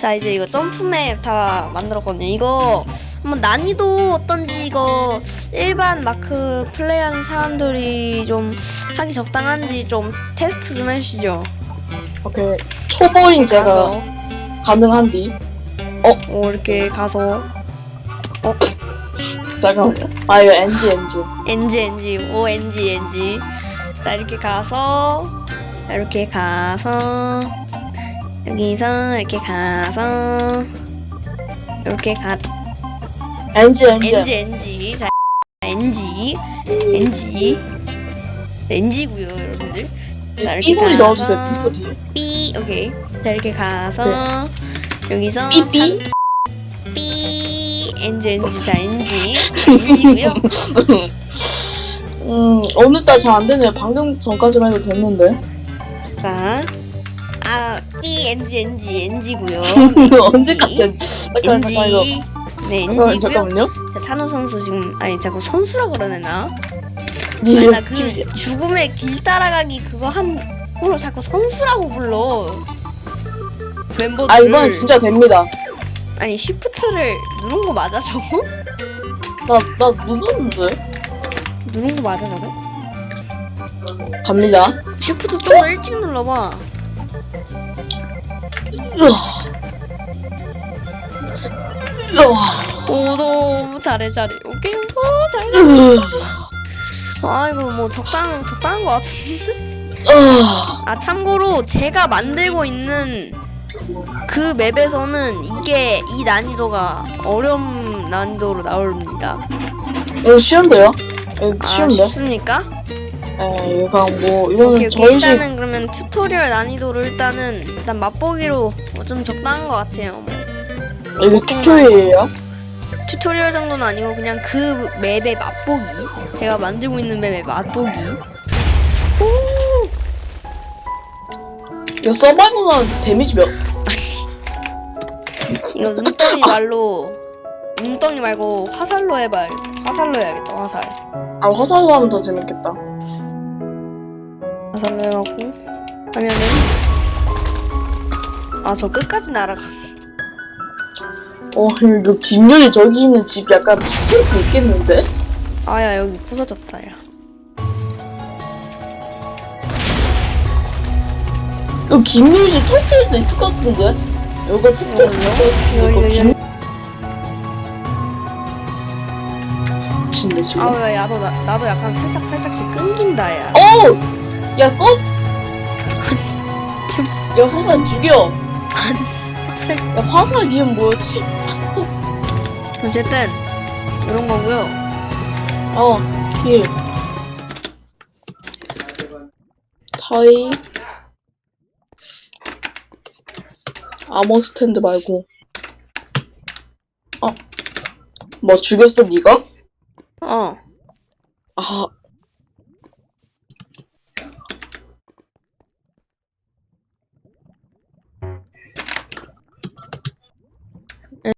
자 이제 이거 점프맵 다 만들었거든요. 이거 한번 난이도 어떤지 이거 일반 마크 플레이하는 사람들이 좀 하기 적당한지 좀 테스트 좀 해주시죠. 오케이. 초보인 제가 가서 가능한디. 오, 이렇게 가서 잠깐만요. 아, 이거 NG, NG. NG NG O NG NG 자 이렇게 가서 이렇게 가서 여기서 이렇게 가서 이렇게 가 NG, NG. NG NG 자 NG NG NG고요 여러분들 자 이렇게 삐 소리 가서 넣어주세요, 삐 소리. 삐 오케이 자 이렇게 가서 여기서 네. 삐삐. 산- 삐 NG NG 자 NG NG고요 음, 오늘따라 잘 안 되네요. 방금 전까지만 해도 됐는데. 자, 아, B NG NG NG고요. 언제까지? 잠깐, 잠깐, 이거. NG. 네, 잠깐, NG고요. 잠깐만요. 자, 찬호 선수 지금 아니 자꾸 선수라 그러네 나. 니 아니 나그 죽음의 길 따라가기 그거 한 으로 자꾸 선수라고 불러. 멤버들. 아, 이번엔 진짜 됩니다. 아니 시프트를 누른 거 맞아 저거? 나, 나 누르는데? 누른 거 맞아 저거? 갑니다. 시프트 좀 더 일찍 눌러봐. 오 너무 잘해 잘해. 오케이. 오 잘해. 으아. 아이고 뭐 적당 적당한 거 같은데. 아 참고로 제가 만들고 있는 그 맵에서는 이게 이 난이도가 어려운 난이도로 나옵니다. 이거 쉬운데요? 이거 아 쉬운데? 쉽습니까? 에, 이거 뭐, 오케이 이거는 오케이 저희 집 일단은 그러면 튜토리얼 난이도를 일단은 일단 맛보기로 뭐좀 적당한 것 같아요. 뭐. 이거 튜토리얼이에요? 튜토리얼 정도는 아니고 그냥 그 맵의 맛보기 제가 만들고 있는 맵의 맛보기 이거 서바이벌은 데미지 몇? 이거 눈덩이 말로 눈덩이 말고 화살로 해봐 화살로 해야겠다 화살 아, 화살로 하면 더 재밌겠다. 해갖고 하면은 아 저 끝까지 날아가 어, 이거 김율이 저기 있는 집 약간 터질 수 있겠는데? 아야 여기 부서졌다 야 이거 김율이 집 터질 수 있을 것 같은데? 이거 터질 수 있을 것 같은데? 이거 김... 지금. 아야 나, 나도 약간 살짝 살짝씩 끊긴다 야 어! 야, 꺼! 야, 화살 죽여! 화살 야, 화살 이름 뭐였지? 어쨌든 이런 거고요 어, 길. 타이. 아머 스탠드 말고. 어. 뭐 죽였어, 니가?